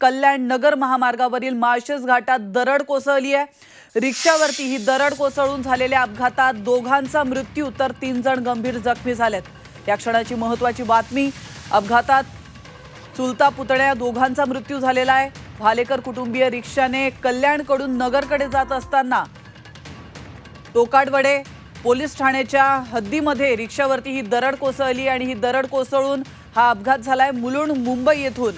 कल्याण नगर महामार्गावरील माळशेज घाटात दरड कोसळली आहे. रिक्षावरती ही दरड कोसळून झालेल्या अपघातात दोघांचा मृत्यू तर तीन जण गंभीर जखमी झालेत. या क्षणाची महत्वाची बातमी अपघातात चुलता पुतण्या दोघांचा मृत्यू झालेला आहे. भालेकर कुटुंबीय रिक्षाने कल्याणकडून नगरकडे जात असताना टोकाडवडे पोलीस ठाण्याच्या हद्दीमध्ये रिक्षावरती ही दरड कोसळली आणि ही दरड कोसळून हा अपघात झालाय मुलुंड मुंबई येथून.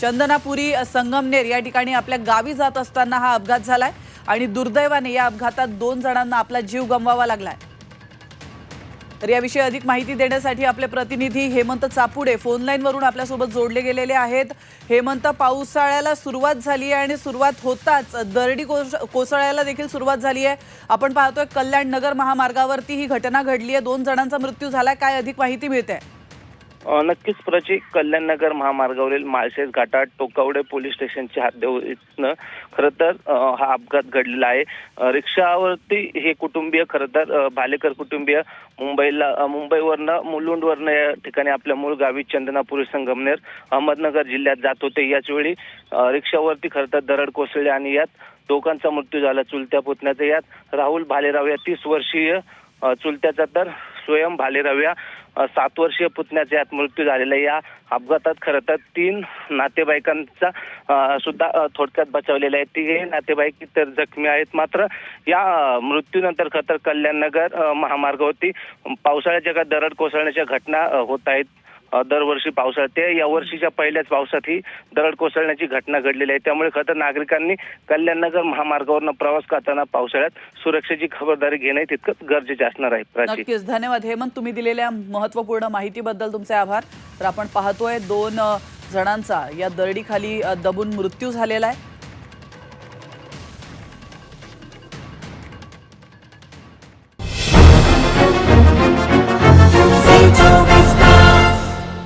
चंदनापुरी संगमनेर या ठिकाणी आपल्या गावी जात असताना हा अपघात झालाय आणि दुर्दैवाने या अपघातात दोन जणांना आपला जीव गमवावा लागलाय. तर याविषयी अधिक माहिती देण्यासाठी आपले प्रतिनिधी हेमंत चापुडे फोन लाईनवरून आपल्यासोबत जोडले गेलेले आहेत. हेमंत पावसाळ्याला सुरुवात झाली आहे आणि सुरुवात होताच दरडी कोस कोसळायला देखील सुरुवात झाली आहे. आपण पाहतोय कल्याण नगर महामार्गावरती ही घटना घडली आहे. दोन जणांचा मृत्यू झाला काय अधिक माहिती मिळते? आहे नक्कीच प्रची कल्याणनगर महामार्गावरील माळशेज घाटात टोकावडे पोलीस स्टेशनच्या हद्दीवरनं खरं तर हा अपघात घडलेला आहे. रिक्षावरती हे कुटुंबीय खरं तर भालेकर कुटुंबीय मुंबईला मुंबईवरनं मुलुंडवरनं या ठिकाणी आपल्या मूळ गावी चंदनापुरी संगमनेर अहमदनगर जिल्ह्यात जात होते. याच वेळी रिक्षावरती खरं तर दरड कोसळली आणि यात दोघांचा मृत्यू झाला चुलत्या पुतण्याचा. यात राहुल भालेराव या तीस वर्षीय चुलत्याचा तर स्वयं भालेराव या सात वर्षीय पुतण्याचा यात मृत्यू झालेला आहे. या अपघातात खरं तर तीन नातेवाईकांचा सुद्धा थोडक्यात बचावलेला आहे. तिघे नातेवाईक तर जखमी आहेत. मात्र या मृत्यूनंतर खतर कल्याणनगर महामार्गावरती पावसाळ्याच्या का दरड कोसळण्याच्या घटना होत आहेत. दरवर्षी पावसाळ्यात. ते या वर्षीच्या पहिल्याच पावसात ही दरड कोसळण्याची घटना घडलेली आहे. त्यामुळे खरं नागरिकांनी कल्याणनगर महामार्गावरनं प्रवास करताना पावसाळ्यात सुरक्षेची खबरदारी घेणं तितकंच गरजेचे असणार आहे नक्कीच. धन्यवाद. हेमंत तुम्ही दिलेल्या महत्त्वपूर्ण माहितीबद्दल तुमचे आभार. तर आपण पाहतोय दोन जणांचा या दरडीखाली दबून मृत्यू झालेला आहे.